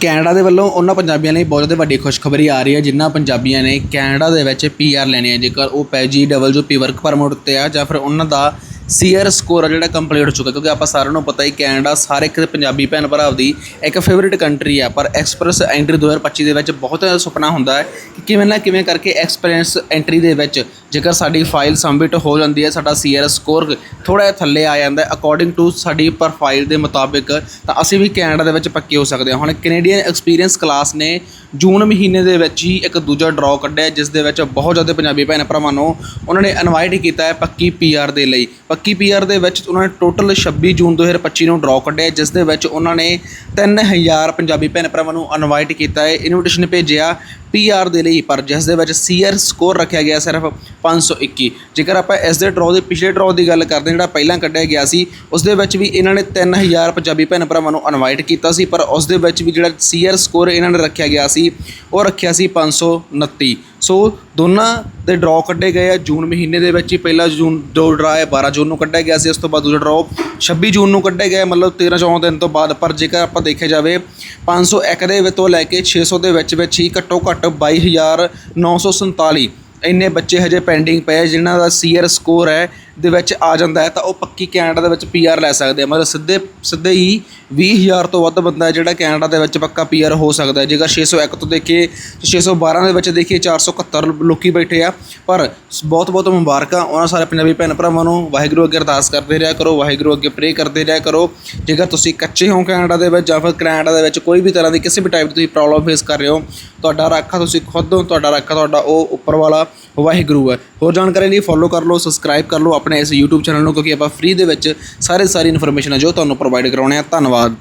Canada ਦੇ ਵੱਲੋਂ ਉਹਨਾਂ ਪੰਜਾਬੀਆਂ ਲਈ ਬਹੁਤ ਵੱਡੀ ਖੁਸ਼ਖਬਰੀ ਆ ਰਹੀ ਹੈ ਜਿਨ੍ਹਾਂ ਪੰਜਾਬੀਆਂ ਨੇ ਕੈਨੇਡਾ ਦੇ ਵਿੱਚ ਪੀਆਰ ਲੈਣੀ ਹੈ। ਜੇਕਰ ਉਹ ਪੀ ਡਬਲ ਜੋ ਪੀ ਵਰਕ ਪਰਮਿਟ ਉੱਤੇ ਆ ਜਾਂ ਫਿਰ ਉਹਨਾਂ ਦਾ ਸੀਆਰ ਸਕੋਰ ਆ ਜਿਹੜਾ ਕੰਪਲੀਟ ਹੋ ਚੁੱਕਾ, ਕਿਉਂਕਿ ਆਪਾਂ ਸਾਰਿਆਂ ਨੂੰ ਪਤਾ ਹੀ ਕੈਨੇਡਾ ਸਾਰੇ ਇੱਕ ਪੰਜਾਬੀ ਭੈਣ ਭਰਾ ਦੀ ਇੱਕ ਫੇਵਰਿਟ ਕੰਟਰੀ ਆ, ਪਰ ਐਕਸਪ੍ਰੈਸ ਐਂਟਰੀ 2025 ਦੇ ਵਿੱਚ ਬਹੁਤ ਸੁਪਨਾ ਹੁੰਦਾ ਹੈ ਕਿ ਕਿਵੇਂ ਨਾ ਕਿਵੇਂ ਕਰਕੇ ਐਕਸਪੀਰੀਅੰਸ ਐਂਟਰੀ ਦੇ ਵਿੱਚ ਜੇਕਰ ਸਾਡੀ ਫਾਈਲ ਸਬਮਿਟ ਹੋ ਜਾਂਦੀ ਹੈ, ਸਾਡਾ ਸੀਆਰ ਸਕੋਰ ਥੋੜਾ ਜਿਹਾ ਥੱਲੇ ਆ ਜਾਂਦਾ ਹੈ। ਅਕੋਰਡਿੰਗ ਟੂ ਸਾਡੀ ਪ੍ਰੋਫਾਈਲ ਦੇ ਮੁਤਾਬਿਕ ਤਾਂ ਅਸੀਂ ਵੀ ਕੈਨੇਡਾ ਦੇ ਵਿੱਚ ਪੱਕੇ ਹੋ ਸਕਦੇ ਹਾਂ। ਹੁਣ ਕੈਨੇਡੀਅਨ ਐਕਸਪੀਰੀਅੰਸ ਕਲਾਸ ਨੇ ਜੂਨ ਮਹੀਨੇ ਦੇ ਵਿੱਚ ਹੀ ਇੱਕ ਦੂਜਾ ਡਰਾਅ ਕੱਢਿਆ, ਜਿਸ ਦੇ ਵਿੱਚ ਬਹੁਤ ਜ਼ਿਆਦਾ ਪੰਜਾਬੀ ਭੈਣ ਭਰਾਵਾਂ ਨੂੰ ਉਹਨਾਂ ਨੇ ਇਨਵਾਈਟ ਕੀਤਾ ਹੈ ਪੱਕੀ ਪੀਆਰ ਦੇ ਲਈ। ਪੱਕੀ ਪੀਆਰ ਦੇ ਵਿੱਚ ਉਹਨਾਂ ਨੇ ਟੋਟਲ 26 ਜੂਨ 2025 ਨੂੰ ਡਰਾਅ ਕੱਢਿਆ, ਜਿਸ ਦੇ ਵਿੱਚ ਉਹਨਾਂ ਨੇ 3000 ਪੰਜਾਬੀ ਭੈਣ ਭਰਾਵਾਂ ਨੂੰ ਇਨਵਾਈਟ ਕੀਤਾ ਹੈ ਇਨਵੀਟੇਸ਼ਨ ਭੇਜਿਆ। ਪੀਆਰ ਦੇ ਲਈ ਪਰ ਜਿਸ ਦੇ ਵਿੱਚ ਸੀਆਰ ਸਕੋਰ ਰੱਖਿਆ ਗਿਆ ਸਿਰਫ 521 ਜੇਕਰ ਆਪਾਂ ਇਸ ਦੇ ਡਰਾਅ ਦੇ, ਪਿਛਲੇ ਡਰਾਅ ਦੀ ਗੱਲ ਕਰਦੇ ਹਾਂ, ਜਿਹੜਾ ਪਹਿਲਾਂ ਕੱਢਿਆ ਗਿਆ ਸੀ, ਉਸ ਦੇ ਵਿੱਚ ਵੀ ਇਹਨਾਂ ਨੇ 3000 ਪੰਜਾਬੀ ਭੈਣ ਭਰਾਵਾਂ ਨੂੰ ਇਨਵਾਈਟ ਕੀਤਾ ਸੀ, ਪਰ ਉਸ ਦੇ ਵਿੱਚ ਵੀ ਜਿਹੜਾ ਸੀਆਰ ਸਕੋਰ ਇਹਨਾਂ ਨੇ ਰੱਖਿਆ ਗਿਆ ਸੀ, ਉਹ ਰੱਖਿਆ ਸੀ 529 ਸੋ ਦੋਨਾਂ ਦੇ ਡਰਾਅ ਕੱਢੇ ਗਏ ਆ, ਜੂਨ ਮਹੀਨੇ ਦੇ ਵਿੱਚ ਹੀ ਪਹਿਲਾ ਜੂਨ, ਦੋ ਡਰਾ ਹੈ 12 ਜੂਨ ਨੂੰ ਕੱਢਿਆ ਗਿਆ ਸੀ, ਉਸ ਤੋਂ ਬਾਅਦ ਦੂਜਾ ਡਰਾਅ 26 ਜੂਨ ਨੂੰ ਕੱਢਿਆ ਗਿਆ ਮਤਲਬ 13 14 ਦਿਨ ਤੋਂ ਬਾਅਦ, ਪਰ ਜੇਕਰ ਆਪਾਂ ਦੇਖਿਆ ਜਾਵੇ 501 ਦੇ ਤੋਂ ਲੈ ਕੇ 600 ਦੇ ਵਿੱਚ ਵਿੱਚ ਹੀ ਘੱਟੋ ਘੱਟ 22947 ਇੰਨੇ ਬੱਚੇ ਹਜੇ ਪੈਂਡਿੰਗ ਪਏ ਆ, ਜਿਨ੍ਹਾਂ ਦਾ ਸੀਆਰ ਸਕੋਰ ਹੈ ਦੇ ਵਿੱਚ ਆ ਜਾਂਦਾ ਹੈ, ਤਾਂ ਉਹ ਪੱਕੀ ਕੈਨੇਡਾ ਦੇ ਵਿੱਚ ਪੀਆਰ ਲੈ ਸਕਦੇ ਆ। ਮਤਲਬ ਸਿੱਧੇ ਸਿੱਧੇ ਹੀ 20000 ਤੋਂ ਵੱਧ ਬੰਦਾ ਜਿਹੜਾ ਕੈਨੇਡਾ ਦੇ ਵਿੱਚ ਪੱਕਾ ਪੀਆਰ ਹੋ ਸਕਦਾ ਹੈ। ਜੇਕਰ 601 ਤੋਂ ਦੇਖੀਏ ਤਾਂ 612 ਦੇ ਵਿੱਚ ਦੇਖੀਏ 471 ਲੋਕੀ ਬੈਠੇ ਆ। ਪਰ ਬਹੁਤ ਬਹੁਤ ਮੁਬਾਰਕਾਂ। ਉਹਨਾਂ ਸਾਰੇ ਪੰਜਾਬੀ ਭੈਣ ਭਰਾਵਾਂ ਨੂੰ ਵਾਹਿਗੁਰੂ ਅੱਗੇ ਅਰਦਾਸ ਕਰਦੇ ਰਿਹਾ ਕਰੋ, ਵਾਹਿਗੁਰੂ ਅੱਗੇ ਪ੍ਰੇ ਕਰਦੇ ਰਿਹਾ ਕਰੋ। ਜੇਕਰ ਤੁਸੀਂ ਕੱਚੇ ਹੋ ਕੈਨੇਡਾ ਦੇ ਵਿੱਚ ਜਾਂ ਫਿਰ ਕੈਨੇਡਾ ਦੇ ਵਿੱਚ ਕੋਈ ਵੀ ਤਰ੍ਹਾਂ ਦੀ ਕਿਸੇ ਵੀ ਟਾਈਪ ਦੀ ਤੁਸੀਂ ਪ੍ਰੋਬਲਮ ਫੇਸ ਕਰ ਰਹੇ ਹੋ, ਤੁਹਾਡਾ ਰਾਖਾ ਤੁਸੀਂ ਖੁਦ ਹੋ, ਤੁਹਾਡਾ ਰਾਖਾ ਤੁਹਾਡਾ ਉਹ ਉੱਪਰ ਵਾਲਾ ਵਾਹਿਗੁਰੂ ਹੈ। ਹੋਰ ਜਾਣਕਾਰੀ ਲਈ ਫੋਲੋ ਕਰ ਲਓ ਸਬਸਕ੍ਰਾਈਬ ਕਰ ਲਓ ਆਪਣੇ ਇਸ YouTube ਚੈਨਲ ਨੂੰ, ਕਿਉਂਕਿ ਆਪਾਂ ਫ੍ਰੀ ਦੇ ਵਿੱਚ ਸਾਰੇ ਸਾਰੀ ਇਨਫੋਰਮੇਸ਼ਨ ਹੈ ਜੋ ਤੁਹਾਨੂੰ ਪ੍ਰੋਵਾਈਡ ਕਰਾਉਣੇ ਆ। ਧੰਨਵਾਦ।